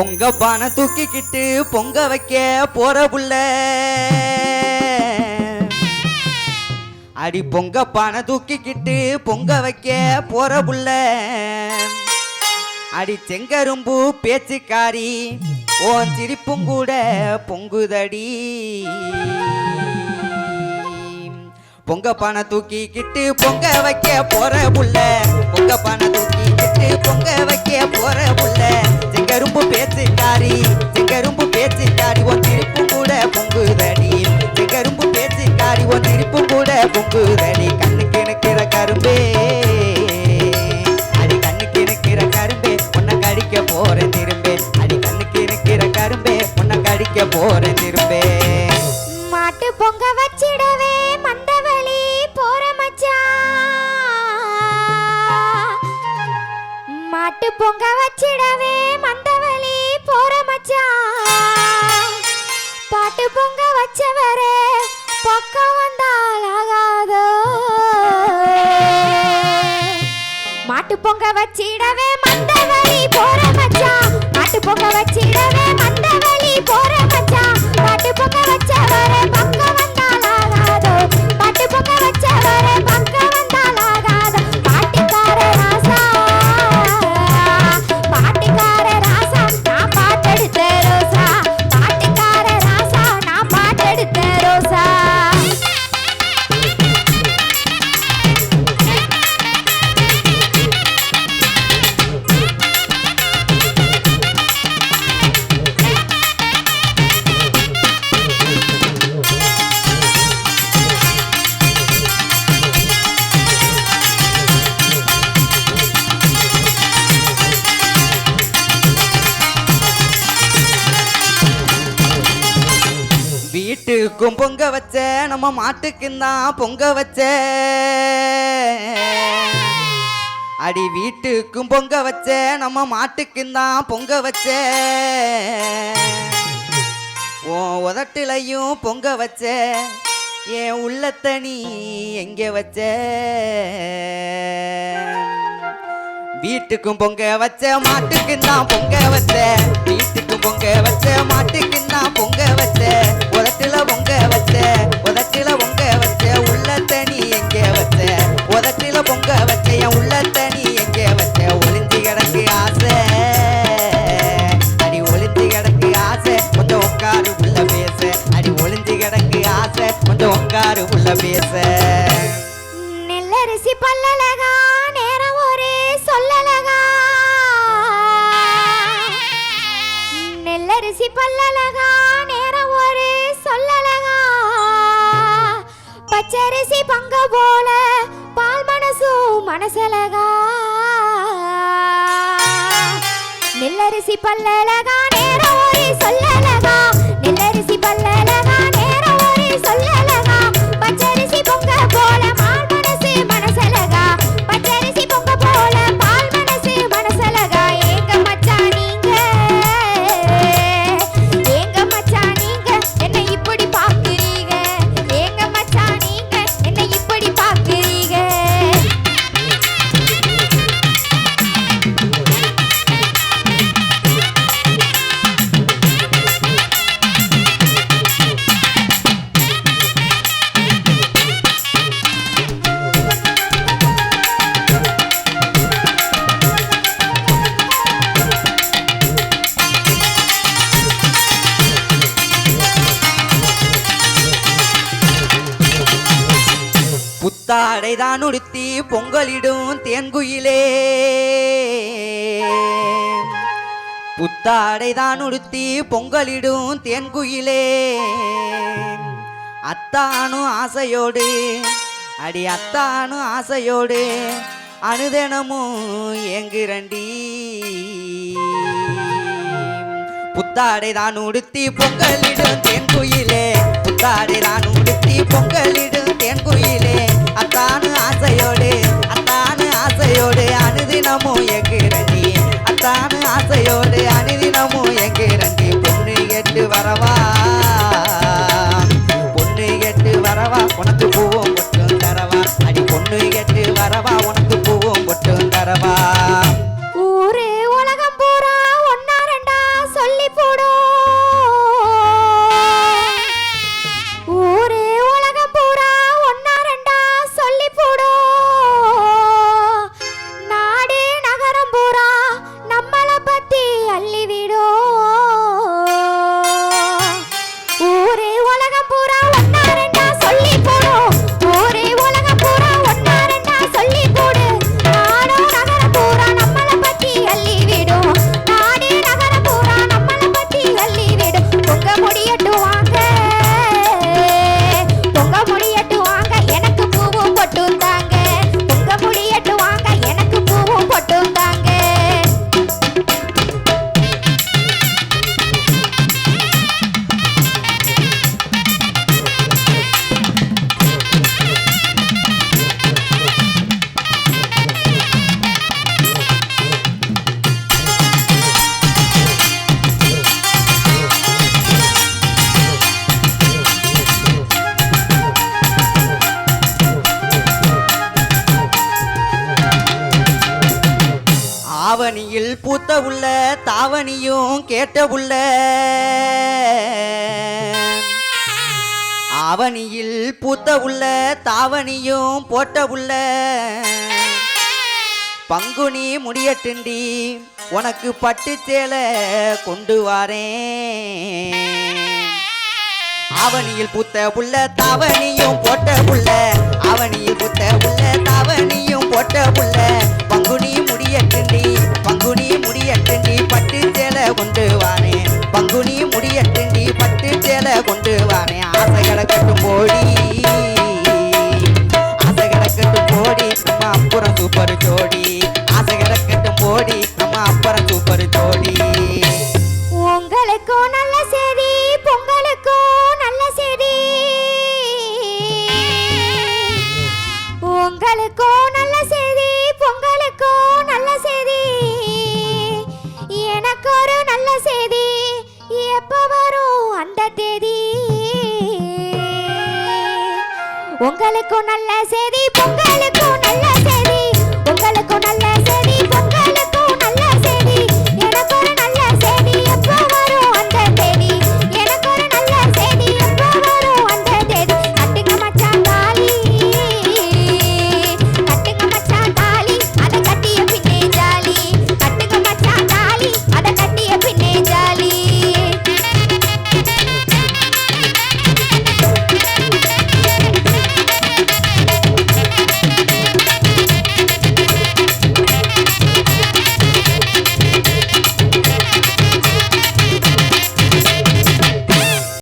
பொங்க பானை தூக்கிக்கிட்டு பொங்க வைக்க போற புள்ள. அடி பொங்க பானை தூக்கிக்கிட்டு பொங்க வைக்க போற புள்ள. அடி செங்கரும்பு பேச்சுக்காரி ஓன் சிரிப்பும் கூட பொங்குதடி. பொங்க பானை தூக்கிக்கிட்டு பொங்க வைக்க போற புள்ள. பொங்க பானை தூக்கிக்கிட்டு பொங்க வைக்க போற புள்ள செங்கரும்பு பேச்சுக்காரி செங்கரும்பு பேச்சுக்காரி உன் திருப்பு கூட பொங்குதடி. செங்கரும்பு பேச்சுக்காரி உன் திருப்பு கூட பொங்குதடி. கண்ணுக்கு நிற்கிற கரும்பே அடி கண்ணுக்கு நிற்கிற கரும்பே உன்னை கடிக்க போற திரும்பே. அடி கண்ணுக்கு நிற்கிற கரும்பே உன்னை கடிக்க போற பொங்க வச்சிடவே மந்தவழி போற மச்சான். பாட்டு பொங்க வச்சவரே பக்கம் வந்தால் ஆகாதோ. மாட்டு பொங்க வச்சிடவே மந்தவழி போற மச்சான். மாட்டு பொங்க வச்சிடவே வீட்டுக்கும் பொங்க வச்ச நம்ம மாட்டுக்கும் தான் பொங்க வச்ச. அடி வீட்டுக்கும் பொங்க வச்ச நம்ம மாட்டுக்கும் தான் பொங்க வச்ச. உன் உதட்டிலையும் பொங்க வச்ச. என் உள்ளத்தை நீ எங்க வச்ச? வீட்டுக்கும் பொங்க வச்ச மாட்டுக்கும் தான் பொங்க வச்ச. வீட்டுக்கு பொங்க வச்ச மாட்டுக்கும் பொங்க வச்ச உதட்டுல பொங்க வச்ச உதட்டுல பொங்க வச்ச உள்ள தனி எங்க வச்ச? உதட்டுல பொங்க வச்ச என் உள்ள நீ நெல்லரிசி பல்லழகா நேரம் சொல்லலகா நெல்லரிசி பல்லழகா நேரம் சொல்லலகா புத்தாடை உடுத்தி பொங்கலிடும் தேன்குயிலே. புத்தாடைதான் உடுத்தி பொங்கலிடும் தேன்குயிலே. அத்தானும் ஆசையோடு அடி அத்தானும் ஆசையோடு அனுதனமும் ஏங்குரண்டி. புத்தாடை தான் உடுத்தி பொங்கலிடும் தேன்குயிலே. புத்தாடை தான் உடுத்தி பொங்கலிடும் தேன்குயிலே. அத்தானு ஆசையோடு அத்தானு ஆசையோடு அனுதினமும் எங்குரண்டி அத்தானு ஆசையோடு அனுதினமும் எங்குரண்டி பொண்ணு பூத்த உள்ள தாவணியும் கேட்ட உள்ள ஆவணியில் பூத்த உள்ள தாவணியும் போட்ட உள்ள பங்குனி முடியட்டுண்டி உனக்கு பட்டு சேலை கொண்டு வாரேன். ஆவணியில் பூத்த புள்ள தாவணியும் போட்ட புள்ள ஆவணியில் பூத்த புள்ள தாவணியும் போட்ட புள்ள பங்குனி முடியட்டுண்டி பங்குனி முடியட்டுண்டி பட்டு சேலை கொண்டு வானே. பங்குனி முடியட்டுண்டி பட்டு சேலை கொண்டு வானே. ஆசை கிடக்கட்டும் போடி. ஆசை கிடக்கட்டும் போடி நம்ம அப்புறம் சூப்பர் ஜோடி. ஆசை கிடக்கட்டும் போடி நம்ம அப்புறம் சூப்பர் ஜோடி. உங்களுக்கும் நல்ல உங்களுக்கும் நல்ல செய்தி